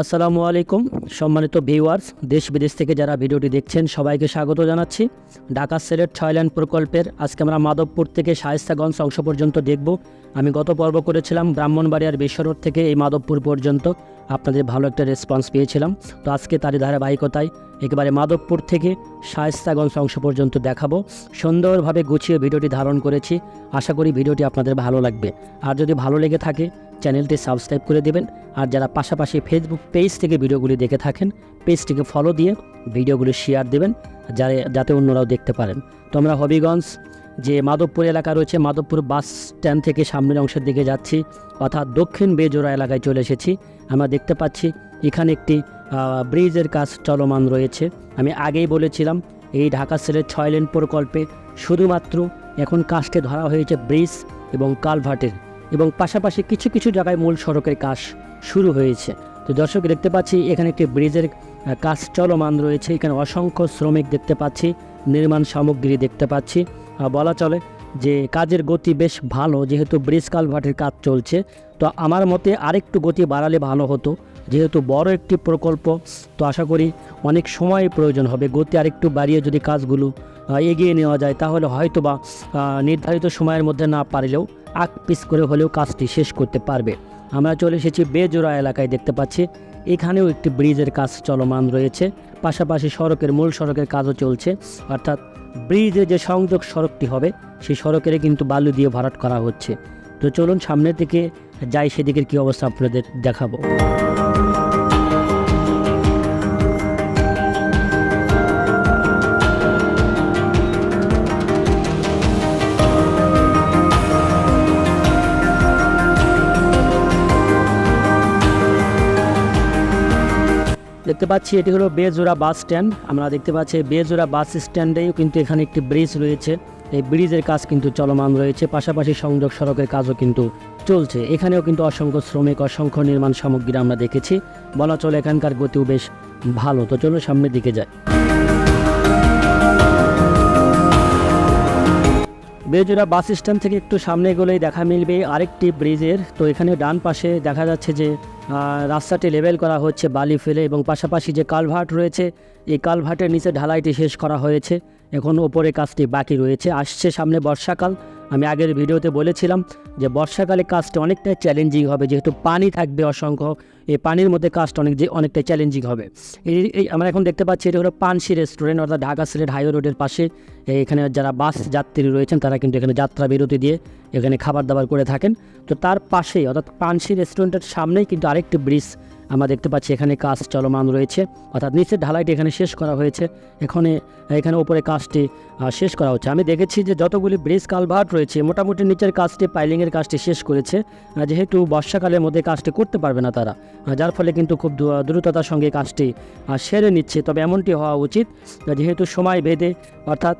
আসসালামু আলাইকুম, সম্মানিত ভিউয়ার্স, দেশ বিদেশ থেকে যারা ভিডিওটি দেখছেন, সবাইকে স্বাগত জানাচ্ছি। ঢাকা সিলেট ছয়ল্যান্ড প্রকল্পের, আজকে আমরা মাধবপুর থেকে শায়েস্তাগঞ্জ অংশ পর্যন্ত দেখব। আমি গত পর্ব করেছিলাম ব্রাহ্মণবাড়িয়ার বিশ্বরোড থেকে এই মাধবপুর পর্যন্ত। আপনাদের ভালো একটা রেসপন্স পেয়েছিলাম। তো আজকে তারই ধারাবাহিকতায় একেবারে মাধবপুর থেকে শায়েস্তাগঞ্জ অংশ পর্যন্ত দেখাবো। সুন্দরভাবে গুছিয়ে ভিডিওটি ধারণ করেছি। আশা করি ভিডিওটি আপনাদের ভালো লাগবে। আর যদি ভালো লেগে থাকে, চ্যানেলটি সাবস্ক্রাইব করে দেবেন। আর যারা পাশাপাশি ফেসবুক পেজ থেকে ভিডিওগুলি দেখে থাকেন পেজটিকে ফলো দিয়ে ভিডিওগুলি শেয়ার দেবেন যাতে যাতে অন্যরাও দেখতে পারেন। তো আমরা হবিগঞ্জ যে মাধবপুর এলাকা রয়েছে, মাধবপুর বাস স্ট্যান্ড থেকে সামনের অংশের দিকে যাচ্ছি, অর্থাৎ দক্ষিণ বেজোড়া এলাকায় চলে এসেছি। আমরা দেখতে পাচ্ছি এখানে একটি ব্রিজের কাজ চলমান রয়েছে। আমি আগেই বলেছিলাম, এই ঢাকা সিলেট ছয় লেন প্রকল্পে শুধুমাত্র এখন কাজটি ধরা হয়েছে ব্রিজ এবং কালভার্টের এবং পাশাপাশি কিছু কিছু জায়গায় মূল সড়কের কাজ শুরু হয়েছে। তো দর্শক, দেখতে পাচ্ছি এখানে একটি ব্রিজের কাজ চলমান রয়েছে। এখানে অসংখ্য শ্রমিক দেখতে পাচ্ছি, নির্মাণ সামগ্রী দেখতে পাচ্ছি। বলা চলে যে কাজের গতি বেশ ভালো, যেহেতু ব্রিজ কালভার্টের কাজ চলছে, তো আমার মতে আরেকটু গতি বাড়ালে ভালো হতো। যেহেতু বড় একটি প্রকল্প, তো আশা করি অনেক সময় প্রয়োজন হবে। গতি আরেকটু বাড়িয়ে যদি কাজগুলো এগিয়ে নেওয়া যায়, তাহলে হয়তো বা নির্ধারিত সময়ের মধ্যে না পারলেও আগ পিস করে হলেও কাজটি শেষ করতে পারবে। আমরা চলে এসেছি বেজোড়া এলাকায় দেখতে পাচ্ছি, এখানেও একটি ব্রিজের কাজ চলমান রয়েছে। পাশাপাশি সড়কের মূল সড়কের কাজও চলছে, অর্থাৎ ব্রিজে যে সংযোগ সড়কটি হবে, সেই সড়কের কিন্তু বালু দিয়ে ভরাট করা হচ্ছে। তো চলুন সামনের দিকে যাই, সেদিকের কি অবস্থা আপনাদের দেখাবো। দেখতে পাচ্ছি, এটি হলো বেজোড়া বাস স্ট্যান্ড। আমরা দেখতে পাচ্ছি, বেজোড়া বাস স্ট্যান্ডেও কিন্তু এখানে একটি ব্রিজ রয়েছে। এই ব্রিজের কাজ কিন্তু চলমান রয়েছে, পাশাপাশি সংযোগ সড়কের কাজও কিন্তু চলছে। এখানেও কিন্তু অসংখ্য শ্রমিক, অসংখ্য নির্মাণ সামগ্রী আমরা দেখেছি। বলা চলে এখানকার গতিও বেশ ভালো। তো চলো সামনের দিকে যাই। বেজোড়া বাস স্ট্যান্ড থেকে একটু সামনে গেলেই দেখা মিলবে আরেকটি ব্রিজের। তো এখানে ডান পাশে দেখা যাচ্ছে যে রাস্তাটি লেভেল করা হচ্ছে বালি ফেলে এবং পাশাপাশি যে কালভার্ট রয়েছে, এই কালভার্টের নিচে ঢালাইটি শেষ করা হয়েছে। এখন ওপরে কাজটি বাকি রয়েছে। আসছে সামনে বর্ষাকাল। আমি আগের ভিডিওতে বলেছিলাম যে বর্ষাকালে কাজটা অনেকটাই চ্যালেঞ্জিং হবে, যেহেতু পানি থাকবে অসংখ্য। এই পানির মধ্যে কাজটা অনেক যে অনেকটাই চ্যালেঞ্জিং হবে। এই আমরা এখন দেখতে পাচ্ছি এটা হলো পানসি রেস্টুরেন্ট অর্থাৎ ঢাকা সিলেট হাইওয়ে রোডের পাশে। এখানে যারা বাস যাত্রী রয়েছেন, তারা কিন্তু এখানে যাত্রা বিরতি দিয়ে এখানে খাবার দাবার করে থাকেন। তো তার পাশেই, অর্থাৎ পানসি রেস্টুরেন্টের সামনেই কিন্তু আরেকটি ব্রিজ আমরা দেখতে পাচ্ছি এখানে কাজ চলমান রয়েছে। অর্থাৎ নিচের ঢালাইটি এখানে শেষ করা হয়েছে। এখানে এখানে উপরে কাজটি শেষ করা হচ্ছে। আমি দেখেছি যে যতগুলি ব্রিজ কালভার্ট রয়েছে, মোটামুটি নিচের কাজটি পাইলিংয়ের কাজটি শেষ করেছে। যেহেতু বর্ষাকালের মধ্যে কাজটি করতে পারবে না তারা। যার ফলে কিন্তু খুব দ্রু- দ্রুততার সঙ্গে কাজটি সেরে নিচ্ছে। তবে এমনটি হওয়া উচিত যেহেতু সময় ভেদে অর্থাৎ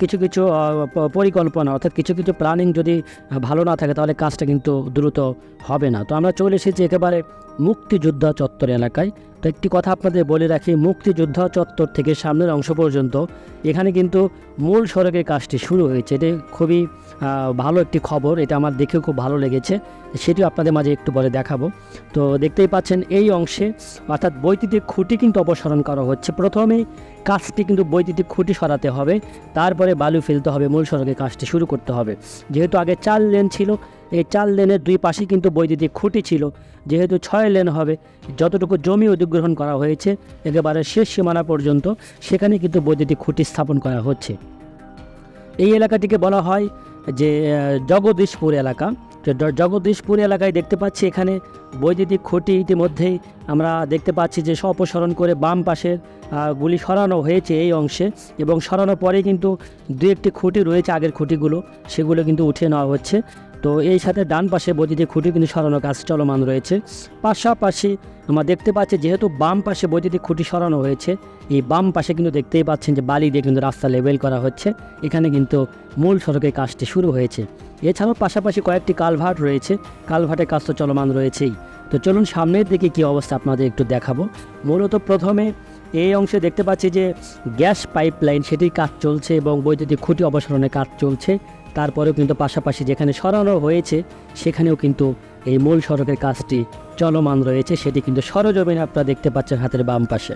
কিছু কিছু পরিকল্পনা, অর্থাৎ কিছু কিছু প্ল্যানিং যদি ভালো না থাকে, তাহলে কাজটা কিন্তু দ্রুত হবে না। তো আমরা চলে এসেছি একেবারে মুক্তিযোদ্ধা চত্বর এলাকায়। একটি কথা আপনাদের বলে রাখি, মুক্তিযোদ্ধা চত্বর থেকে সামনের অংশ পর্যন্ত। এখানে কিন্তু মূল সড়কের কাজটি শুরু হয়েছে। এটি খুবই ভালো একটি খবর। এটা আমার দেখেও খুব ভালো লেগেছে। সেটিও আপনাদের মাঝে একটু পরে দেখাবো। তো দেখতেই পাচ্ছেন, এই অংশে অর্থাৎ বৈদ্যুতিক খুঁটি কিন্তু অপসারণ করা হচ্ছে। প্রথমেই কাজটি কিন্তু বৈদ্যুতিক খুঁটি সরাতে হবে। তারপরে বালু ফেলতে হবে। মূল সড়কের কাজটি শুরু করতে হবে। যেহেতু আগে চার লেন ছিল এই চার লেনের দুই পাশে কিন্তু বৈদ্যুতিক খুঁটি ছিল। যেহেতু ছয় লেন হবে, যতটুকু জমি অধিগ্রহণ করা হয়েছে, একেবারে শেষ সীমানা পর্যন্ত সেখানে কিন্তু বৈদ্যুতিক খুঁটি স্থাপন করা হচ্ছে। এই এলাকাটিকে বলা হয় যে জগদীশপুর এলাকা। জগদীশপুর এলাকায় দেখতে পাচ্ছি এখানে বৈদ্যুতিক খুঁটি ইতিমধ্যেই আমরা দেখতে পাচ্ছি যে অপসারণ করে বাম পাশের গুলি সরানো হয়েছে এই অংশে এবং সরানোর পরে কিন্তু দু একটি খুঁটি রয়েছে আগের খুঁটিগুলো, সেগুলো কিন্তু উঠিয়ে নেওয়া হচ্ছে। তো এই সাথে ডান পাশে বৈদ্যুতিক খুঁটি কিন্তু সরানো কাজ চলমান রয়েছে। পাশাপাশি আমরা দেখতে পাচ্ছি যেহেতু বাম পাশে বৈদ্যুতিক খুঁটি সরানো হয়েছে, এই বাম পাশে কিন্তু দেখতেই পাচ্ছেন যে বালি দিয়ে কিন্তু রাস্তা লেভেল করা হচ্ছে। এখানে কিন্তু মূল সড়কের কাজটি শুরু হয়েছে। এছাড়াও পাশাপাশি কয়েকটি কালভার্ট রয়েছে। কালভার্টের কাজ তো চলমান রয়েছেই। তো চলুন সামনের দিকে কী অবস্থা আপনাদের একটু দেখাবো। মূলত প্রথমে এই অংশে দেখতে পাচ্ছি যে গ্যাস পাইপলাইন, সেটির কাজ চলছে এবং বৈদ্যুতিক খুঁটি অপসারণের কাজ চলছে। তারপরেও কিন্তু পাশাপাশি যেখানে সরানো হয়েছে, সেখানেও কিন্তু এই মূল সড়কের কাজটি চলমান রয়েছে। সেটি কিন্তু সরজমিনে আপনারা দেখতে পাচ্ছেন হাতের বাম পাশে।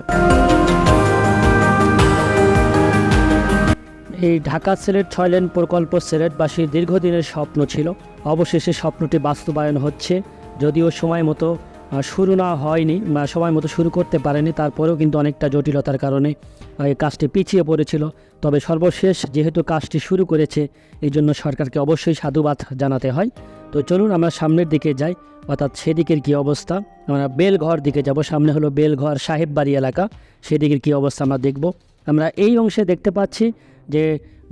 এই ঢাকা সিলেট ছয় লেন প্রকল্প সিলেটবাসীর দীর্ঘদিনের স্বপ্ন ছিল। অবশেষে স্বপ্নটি বাস্তবায়ন হচ্ছে। যদিও সময় মতো শুরু না হয়নি সময় মতো শুরু করতে পারেনি, তারপরেও কিন্তু অনেকটা জটিলতার কারণে এই কাজটি পিছিয়ে পড়েছিল। তবে সর্বশেষ যেহেতু কাজটি শুরু করেছে, এই জন্য সরকারকে অবশ্যই সাধুবাদ জানাতে হয়। তো চলুন আমরা সামনের দিকে যাই, অর্থাৎ সেদিকের কী অবস্থা। আমরা বেলঘর দিকে যাব, সামনে হলো বেলঘর সাহেববাড়ি এলাকা, সেদিকের কী অবস্থা আমরা দেখব। আমরা এই অংশে দেখতে পাচ্ছি যে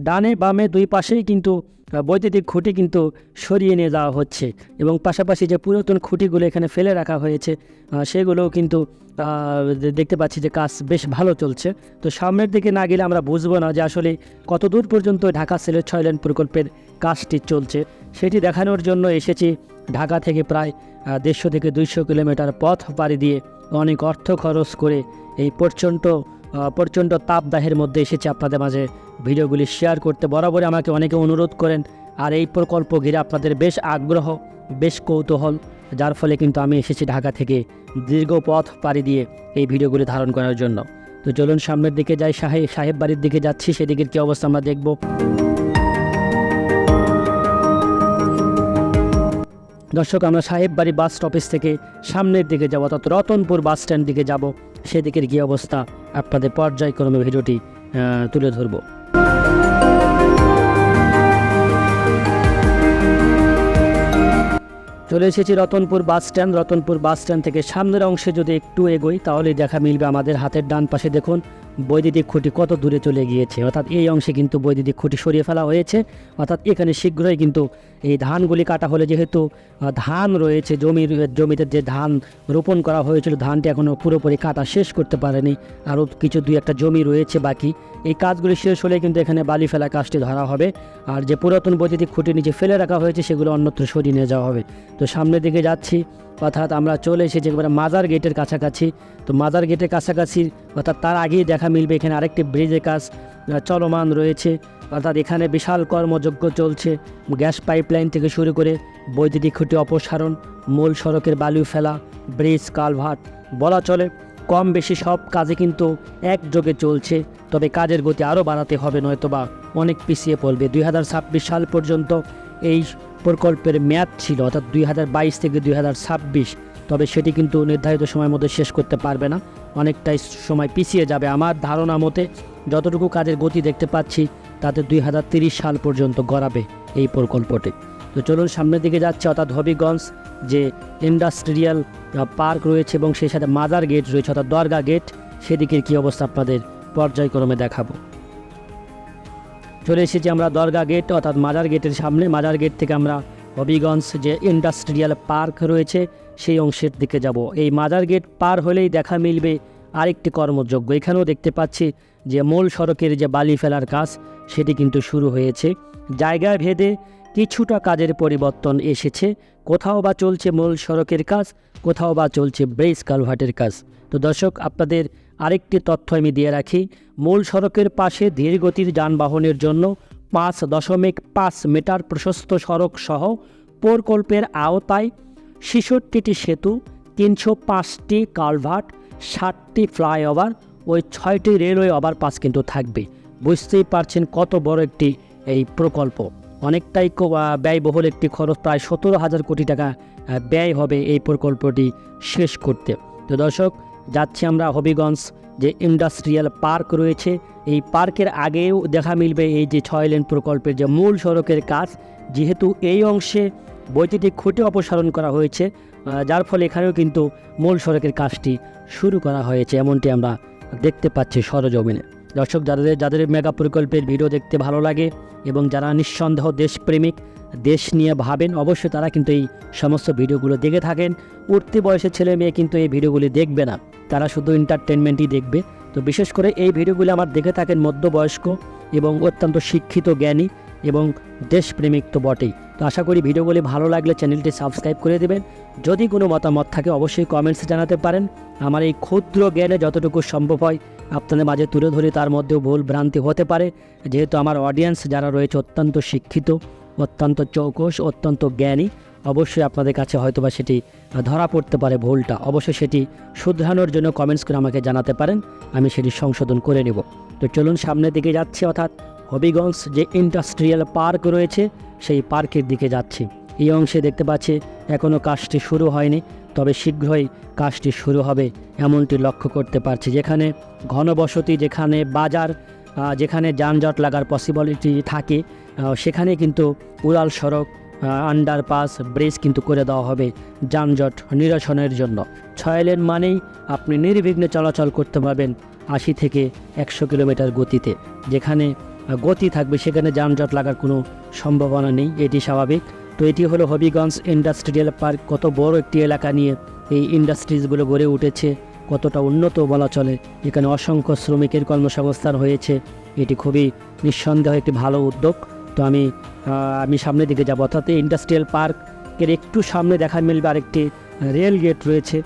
ডানে বামে দুই পাশেই কিন্তু বৈদ্যুতিক খুঁটি কিন্তু সরিয়ে নিয়ে যাওয়া হচ্ছে এবং পাশাপাশি যে পুরাতন খুঁটিগুলো এখানে ফেলে রাখা হয়েছে সেগুলোও কিন্তু দেখতে পাচ্ছি যে কাজ বেশ ভালো চলছে। তো সামনের দিকে না গেলে আমরা বুঝব না যে আসলে কত দূর পর্যন্ত ঢাকা সিলেট ছয় লেন প্রকল্পের কাজটি চলছে। সেটি দেখানোর জন্য এসেছি ঢাকা থেকে প্রায় দেড়শো থেকে দুইশো কিলোমিটার পথ পাড়ি দিয়ে অনেক অর্থ খরচ করে এই প্রচণ্ড প্রচণ্ড তাপদাহের মধ্যে এসেছে আপনাদের মাঝে ভিডিওগুলি শেয়ার করতে। বরাবরই আমাকে অনেকে অনুরোধ করেন। আর এই প্রকল্প ঘিরে আপনাদের বেশ আগ্রহ, বেশ কৌতূহল, যার ফলে কিন্তু আমি এসেছি ঢাকা থেকে দীর্ঘ পথ পাড়ি দিয়ে এই ভিডিওগুলি ধারণ করার জন্য। তো চলুন সামনের দিকে যাই সাহেব সাহেব বাড়ির দিকে যাচ্ছি, সেদিকের কী অবস্থা আমরা দেখব। দর্শক, আমরা সাহেব বাড়ি বাস স্টপেজ থেকে সামনের দিকে যাব, অর্থাৎ রতনপুর বাস স্ট্যান্ড দিকে যাব। সেদিকের কী অবস্থা আপনাদের পর্যায়ক্রমে ভিডিওটি তুলে ধরব। চলে এসেছি Ratanpur bus stand. Ratanpur bus stand থেকে সামনের অংশে যদি একটু এগোই, তাহলে দেখা মিলবে আমাদের হাতের ডান পাশে। দেখুন বৈদ্যুতিক খুঁটি কত দূরে চলে গিয়েছে? অর্থাৎ এই অংশে কিন্তু বৈদ্যুতিক খুঁটি সরিয়ে ফেলা হয়েছে। অর্থাৎ এখানে শীঘ্রই কিন্তু এই ধানগুলি কাটা হলে যেহেতু ধান রয়েছে, জমির, জমিতে যে ধান রোপণ করা হয়েছিল, ধানটি এখনও পুরোপুরি কাটা শেষ করতে পারেনি। আরও কিছু দুই একটা জমি রয়েছে বাকি। এই কাজগুলি শেষ হলে কিন্তু এখানে বালি ফেলা কাজটি ধরা হবে। আর যে পুরাতন বৈদ্যুতিক খুঁটি নিচে ফেলে রাখা হয়েছে, সেগুলো অন্যত্র সরিয়ে নিয়ে যাওয়া হবে। তো সামনের দিকে যাচ্ছি। অর্থাৎ আমরা চলে এসেছি একবারে মাজার গেটের কাছাকাছি। তো মাজার গেটের কাছাকাছি, অর্থাৎ তার আগেই দেখা মিলবে এখানে আরেকটি ব্রিজের কাজ চলমান রয়েছে। অর্থাৎ এখানে বিশাল কর্মযজ্ঞ চলছে, গ্যাস পাইপলাইন থেকে শুরু করে বৈদ্যুতিক খুঁটি অপসারণ, মূল সড়কের বালু ফেলা, ব্রিজ, কালভার্ট, বলা চলে। কম বেশি সব কাজে কিন্তু একযোগে চলছে, তবে কাজের গতি আরও বাড়াতে হবে, নয়তোবা অনেক পিছিয়ে পড়বে। দুই হাজার ছাব্বিশ সাল পর্যন্ত এই প্রকল্পের মেয়াদ ছিল অর্থাৎ দুই হাজার বাইশ থেকে দুই হাজার ছাব্বিশ। তবে সেটি কিন্তু নির্ধারিত সময়ের মধ্যে শেষ করতে পারবে না। অনেকটাই সময় পিছিয়ে যাবে। আমার ধারণা মতে যতটুকু কাজের গতি দেখতে পাচ্ছি, তাতে দুই সাল পর্যন্ত গড়াবে এই প্রকল্পটি। তো চলুন সামনের দিকে যাচ্ছে, অর্থাৎ হবিগঞ্জ, যে ইন্ডাস্ট্রিয়াল পার্ক রয়েছে এবং সেই সাথে মাজার গেট রয়েছে, অর্থাৎ দরগা গেট। সেদিকের কী অবস্থা আপনাদের পর্যায়ক্রমে দেখাবো। চলে এসেছি আমরা দরগা গেট অর্থাৎ মাজার গেটের সামনে। মাজার গেট থেকে আমরা হবিগঞ্জ যে ইন্ডাস্ট্রিয়াল পার্ক রয়েছে, সেই অংশের দিকে যাব। এই মাজার গেট পার হলেই দেখা মিলবে আরেকটি কর্মযোগ্য এখানেও দেখতে পাচ্ছি যে মূল সড়কের যে বালি ফেলার কাজ, সেটি কিন্তু শুরু হয়েছে। জায়গা ভেদে কিছুটা কাজের পরিবর্তন এসেছে। কোথাও বা চলছে মূল সড়কের কাজ, কোথাও বা চলছে ব্রেস কালভার্টের কাজ। তো দর্শক, আপনাদের আরেকটি তথ্য আমি দিয়ে রাখি, মূল সড়কের পাশে ধীরগতির যানবাহনের জন্য পাঁচ দশমিক পাঁচ মিটার প্রশস্ত সড়ক সহ প্রকল্পের আওতায় ছেষট্টিটি সেতু, তিনশো পাঁচটি কালভার্ট, ষাটটি ফ্লাইওভার ওই ছয়টি রেলওয়ে ওভারপাস কিন্তু থাকবে। বুঝতেই পারছেন কত বড় একটি এই প্রকল্প। অনেকটাই ব্যয়বহুল একটি খরচ, প্রায় সতেরো হাজার কোটি টাকা ব্যয় হবে এই প্রকল্পটি শেষ করতে। তো দর্শক যাচ্ছি আমরা হবিগঞ্জ যে ইন্ডাস্ট্রিয়াল পার্ক রয়েছে, এই পার্কের আগেও দেখা মিলবে এই যে ছয় লেন প্রকল্পের যে মূল সড়কের কাজ। যেহেতু এই অংশে বৈদ্যুতিক খুঁটি অপসারণ করা হয়েছে যার ফলে এখানেও কিন্তু মূল সড়কের কাজটি শুরু করা হয়েছে, এমনটি আমরা দেখতে পাচ্ছি সরজমিনে। দর্শক, যাদের যাদের মেগা প্রকল্পের ভিডিও দেখতে ভালো লাগে এবং যারা নিঃসন্দেহ দেশপ্রেমিক দেশ নিয়ে ভাবেন, অবশ্যই তারা কিন্তু এই সমস্ত ভিডিওগুলো দেখে থাকেন। উঠতি বয়সের ছেলে মেয়ে কিন্তু এই ভিডিওগুলি দেখবে না। তারা শুধু এন্টারটেনমেন্টই দেখবে। তো বিশেষ করে এই ভিডিওগুলি আমার দেখে থাকেন মধ্যবয়স্ক এবং অত্যন্ত শিক্ষিত জ্ঞানী এবং দেশপ্রেমিক তো বটেই। তো আশা করি ভিডিওগুলি ভালো লাগলে চ্যানেলটি সাবস্ক্রাইব করে দেবেন। যদি কোনো মতামত থাকে, অবশ্যই কমেন্টসে জানাতে পারেন। আমার এই ক্ষুদ্র জ্ঞানে যতটুকু সম্ভব হয়, আপনাদের মাঝে তুলে ধরে। তার মধ্যেও ভুল ভ্রান্তি হতে পারে। যেহেতু আমার অডিয়েন্স যারা রয়েছে অত্যন্ত শিক্ষিত অত্যন্ত চৌকস, অত্যন্ত জ্ঞানী। অবশ্যই আপনাদের কাছে হয়তো বা সেটি ধরা পড়তে পারে ভুলটা। অবশ্যই সেটি শুধরানোর জন্য কমেন্টস করে আমাকে জানাতে পারেন। আমি সেটি সংশোধন করে নেব। তো চলুন সামনের দিকে যাচ্ছি, অর্থাৎ হবিগঞ্জ যে ইন্ডাস্ট্রিয়াল পার্ক রয়েছে, সেই পার্কের দিকে যাচ্ছি। এই অংশে দেখতে পাচ্ছি এখনও কাজটি শুরু হয়নি, তবে শীঘ্রই কাজটি শুরু হবে, এমনটি লক্ষ্য করতে পারছি। যেখানে ঘনবসতি, যেখানে বাজার যেখানে যানজট লাগার পসিবিলিটি থাকে সেখানে কিন্তু উড়াল সড়ক আন্ডারপাস ব্রিজ কিন্তু করে দেওয়া হবে যানজট নিরসনের জন্য। ছয় লেন মানেই আপনি নির্বিঘ্নে চলাচল করতে পারবেন আশি থেকে একশো কিলোমিটার গতিতে। যেখানে গতি থাকবে, সেখানে যানজট লাগার কোনো সম্ভাবনা নেই, এটি স্বাভাবিক। তো এটি হলো হবিগঞ্জ ইন্ডাস্ট্রিয়াল পার্ক। কত বড় একটি এলাকা নিয়ে এই ইন্ডাস্ট্রিজগুলো গড়ে উঠেছে। কতটা উন্নত বলা চলে। এখানে অসংখ্য শ্রমিকের কর্মসংস্থান হয়েছে। এটি খুবই নিঃসন্দেহ একটি ভালো উদ্যোগ। তো আমি আমি সামনের দিকে যাব। অর্থাৎ ইন্ডাস্ট্রিয়াল পার্কের একটু সামনে দেখা মিলবে আরেকটি রেল গেট রয়েছে।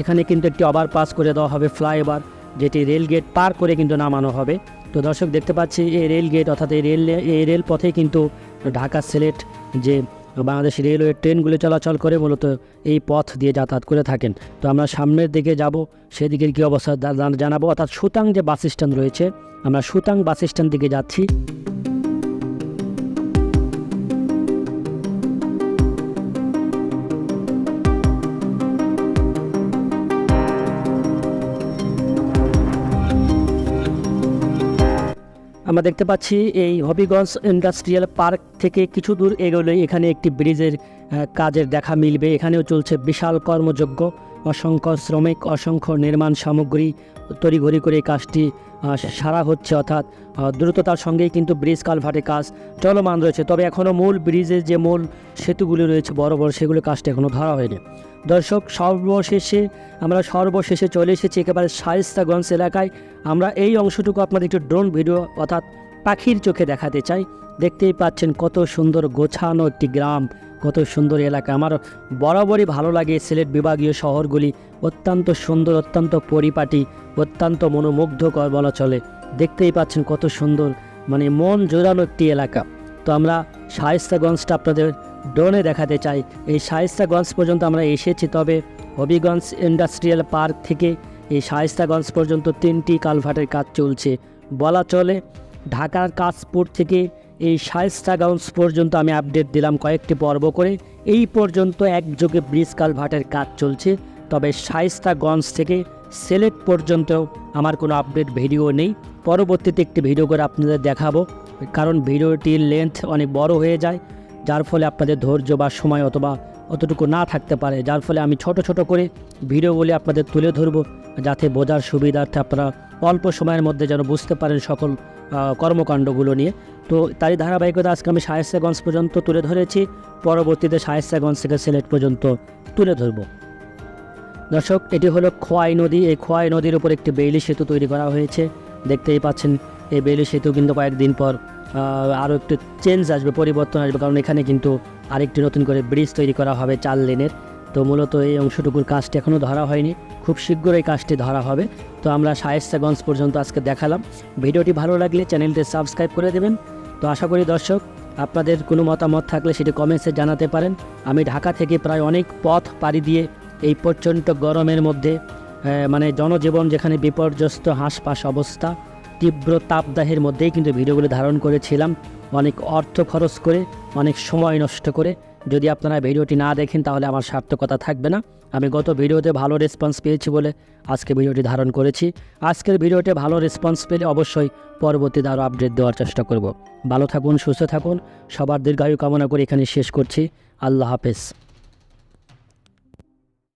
এখানে কিন্তু একটি ওভারপাস করে দেওয়া হবে ফ্লাইওভার যেটি রেল গেট পার করে কিন্তু নামানো হবে। তো দর্শক দেখতে পাচ্ছি, এই রেল গেট অর্থাৎ এই রেল এই রেল পথে কিন্তু ঢাকা সিলেট যে বাংলাদেশ রেলওয়ে ট্রেনগুলি চলাচল করে মূলত এই পথ দিয়ে যাতায়াত করে থাকেন। তো আমরা সামনের দিকে যাব, সেদিকের কী অবস্থা জানাব। অর্থাৎ সুতাং যে বাস স্ট্যান্ড রয়েছে, আমরা সুতাং বাস স্ট্যান্ড দিকে যাচ্ছি। আমরা দেখতে পাচ্ছি এই হবিগঞ্জ ইন্ডাস্ট্রিয়াল পার্ক থেকে কিছু দূর এগোলেই এখানে একটি ব্রিজের কাজের দেখা মিলবে। এখানেও চলছে বিশাল কর্মযজ্ঞ। অসংখ্য শ্রমিক, অসংখ্য নির্মাণ সামগ্রী তড়িঘড়ি করে কাজটি সারা হচ্ছে। অর্থাৎ দ্রুততার সঙ্গেই কিন্তু ব্রিজ কালভার্টের কাজ চলমান রয়েছে। তবে এখনও মূল ব্রিজের যে মূল সেতুগুলি রয়েছে বড় বড়, সেগুলো কাজটা এখনও ধরা হয়নি। দর্শক, সর্বশেষে আমরা সর্বশেষে চলে এসেছি একেবারে শায়েস্তাগঞ্জ এলাকায়। আমরা এই অংশটুকু আপনাদের একটু ড্রোন ভিডিও অর্থাৎ পাখির চোখে দেখাতে চাই। দেখতেই পাচ্ছেন কত সুন্দর গোছানো একটি গ্রাম, কত সুন্দর এলাকা। আমার বরাবরই ভালো লাগে সিলেট বিভাগীয় শহরগুলি। অত্যন্ত সুন্দর, অত্যন্ত পরিপাটি, অত্যন্ত মনোমুগ্ধকর বলা চলে। দেখতেই পাচ্ছেন কত সুন্দর মানে মন জোরানো একটি এলাকা। তো আমরা শায়েস্তাগঞ্জটা আপনাদের ড্রোনে দেখাতে চাই। এই শায়েস্তাগঞ্জ পর্যন্ত আমরা এসেছি, তবে হবিগঞ্জ ইন্ডাস্ট্রিয়াল পার্ক থেকে এই শায়েস্তাগঞ্জ পর্যন্ত তিনটি কালভার্টের কাজ চলছে। বলা চলে, ঢাকার কাশপুর থেকে এই শায়েস্তাগঞ্জ পর্যন্ত আমি আপডেট দিলাম কয়েকটি পর্ব করে। এই পর্যন্ত একযোগে ব্রিজ কালভার্টের কাজ চলছে, তবে শায়েস্তাগঞ্জ থেকে সিলেট পর্যন্ত আমার কোনো আপডেট ভিডিও নেই। পরবর্তীতে একটি ভিডিও করে আপনাদের দেখাবো, কারণ ভিডিওটির লেন্থ অনেক বড় হয়ে যায়। যার ফলে আপনাদের ধৈর্য বা সময় অথবা অতটুকু না থাকতে পারে, যার ফলে আমি ছোট ছোট করে ভিডিওগুলি আপনাদের তুলে ধরবো যাতে বোঝার সুবিধার্থে আপনারা অল্প সময়ের মধ্যে যেন বুঝতে পারেন সকল কর্মকাণ্ডগুলো নিয়ে। তো তারই ধারাবাহিকতা আজকে আমি শায়েস্তাগঞ্জ পর্যন্ত তুলে ধরেছি। পরবর্তীতে শায়েস্তাগঞ্জ থেকে সিলেট পর্যন্ত তুলে ধরবো। দর্শক, এটি হলো খোয়াই নদী। এই খোয়াই নদীর উপর একটি বেইলি সেতু তৈরি করা হয়েছে। দেখতেই পাচ্ছেন, এই বেইলি সেতু কিন্তু কয়েকদিন পর আরও একটু চেঞ্জ আসবে, পরিবর্তন আসবে, কারণ এখানে কিন্তু আরেকটি নতুন করে ব্রিজ তৈরি করা হবে চার লেনের। তো মূলত এই অংশটুকুর কাজটি এখনও ধরা হয়নি। খুব শীঘ্রই কাজটি ধরা হবে। তো আমরা শায়েস্তাগঞ্জ পর্যন্ত আজকে দেখালাম। ভিডিওটি ভালো লাগলে চ্যানেলটি সাবস্ক্রাইব করে দেবেন। তো আশা করি দর্শক, আপনাদের কোনো মতামত থাকলে সেটি কমেন্টসে জানাতে পারেন। আমি ঢাকা থেকে প্রায় অনেক পথ পাড়ি দিয়ে এই প্রচণ্ড গরমের মধ্যে মানে জনজীবন যেখানে বিপর্যস্ত হাঁসপাস অবস্থা তীব্র তাপদাহের মধ্যেই কিন্তু ভিডিওগুলো ধারণ করেছিলাম। অনেক অর্থ খরচ করে, অনেক সময় নষ্ট করে। যদি আপনারা ভিডিওটি না দেখেন, তাহলে আমার সার্থকতা থাকবে না। আমি গত ভিডিওতে ভালো রেসপন্স পেয়েছি বলে আজকে ভিডিওটি ধারণ করেছি। আজকের ভিডিওতে ভালো রেসপন্স পেলে অবশ্যই পরবর্তীতে আরও আপডেট দেওয়ার চেষ্টা করব। ভালো থাকুন, সুস্থ থাকুন। সবার দীর্ঘায়ু কামনা করে এখানে শেষ করছি। আল্লাহ হাফেজ।